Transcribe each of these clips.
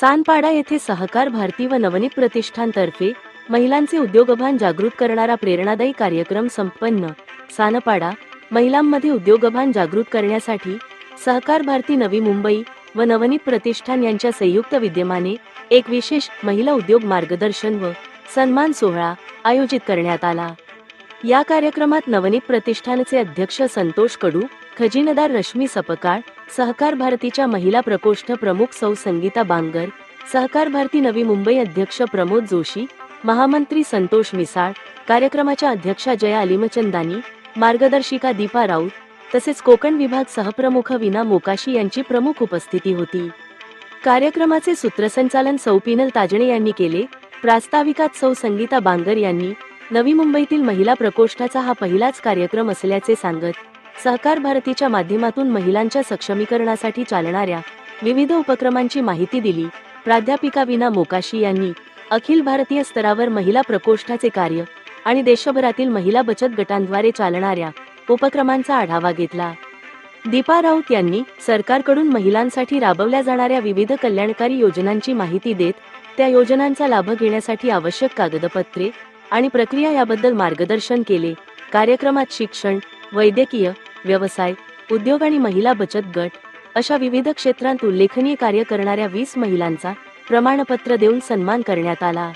सानपाडा येथे सहकार भारती व नवनीत प्रतिष्ठानतर्फे महिलांचे उद्योगभान जागृत करणारा प्रेरणादायी कार्यक्रम संपन्न. सानपाडा महिलांमध्ये उद्योगभान जागृत करण्यासाठी सहकार भारती नवी मुंबई व नवनीत प्रतिष्ठान यांच्या संयुक्त विद्यमाने एक विशेष महिला उद्योग मार्गदर्शन व सन्मान सोहळा आयोजित करण्यात आला. या कार्यक्रमात नवनीत प्रतिष्ठानचे अध्यक्ष संतोष कडू खजिनदार रश्मी सपकाळ सहकार भारतीच्या महिला प्रकोष्ठ प्रमुख सौ संगीता बांगर सहकार भारती नवी मुंबई अध्यक्ष प्रमोद जोशी महामंत्री संतोष मिसाळ कार्यक्रमाच्या अध्यक्षा जया अलिमचंदानी मार्गदर्शिका दीपा राऊत तसेच कोकण विभाग सहप्रमुख विना मोकाशी यांची प्रमुख उपस्थिती होती. कार्यक्रमाचे सूत्रसंचालन सौ पिनल ताजणे यांनी केले प्रास्ताविकात सौ संगीता बांगर यांनी नवी मुंबईतील महिला प्रकोष्ठाचा हा पहिलाच कार्यक्रम असल्याचे सांगत सहकार भारतीच्या माध्यमातून महिलांच्या सक्षमीकरणासाठी चालणाऱ्या विविध उपक्रमांची माहिती दिली. प्राध्यापिका विना मोकाशी यांनी अखिल भारतीय स्तरावर महिला प्रकोष्ठाचे कार्य आणि देशभरातील महिला बचत गटांद्वारे चालणाऱ्या उपक्रमांचा आढावा घेतला. दीपा राऊत यांनी सरकारकडून महिलांसाठी राबवल्या जाणाऱ्या विविध कल्याणकारी योजनांची माहिती देत त्या योजनांचा लाभ घेण्यासाठी आवश्यक कागदपत्रे आणि प्रक्रिया याबद्दल मार्गदर्शन केले. कार्यक्रमात शिक्षण वैद्यकीय व्यवसाय उद्योग आणि महिला बचत गट अशा विविध क्षेत्रांत उल्लेखनीय कार्य करणाऱ्या वीस महिलांचा प्रमाणपत्र देऊन सन्मान करण्यात आला.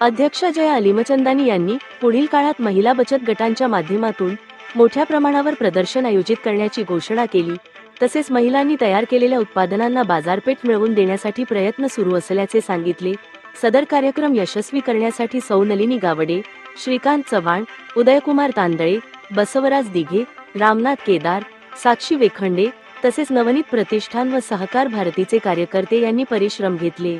अध्यक्ष जया अलिमचंदानी यांनी पुढील काळात महिला बचत गटांच्या माध्यमातून मोठ्या प्रमाणावर प्रदर्शन आयोजित करण्याची घोषणा केली. तसेच महिलांनी तयार केलेल्या उत्पादनांना बाजारपेठ मिळवून देण्यासाठी प्रयत्न सुरू असल्याचे सांगितले. सदर कार्यक्रम यशस्वी करण्यासाठी सौनलिनी गावडे श्रीकांत चव्हाण उदयकुमार तांदळे बसवराज दिघे रामनाथ केदार साक्षी वेखंडे तसेच नवनीत प्रतिष्ठान व सहकार भारतीचे कार्यकर्ते यांनी परिश्रम घेतले.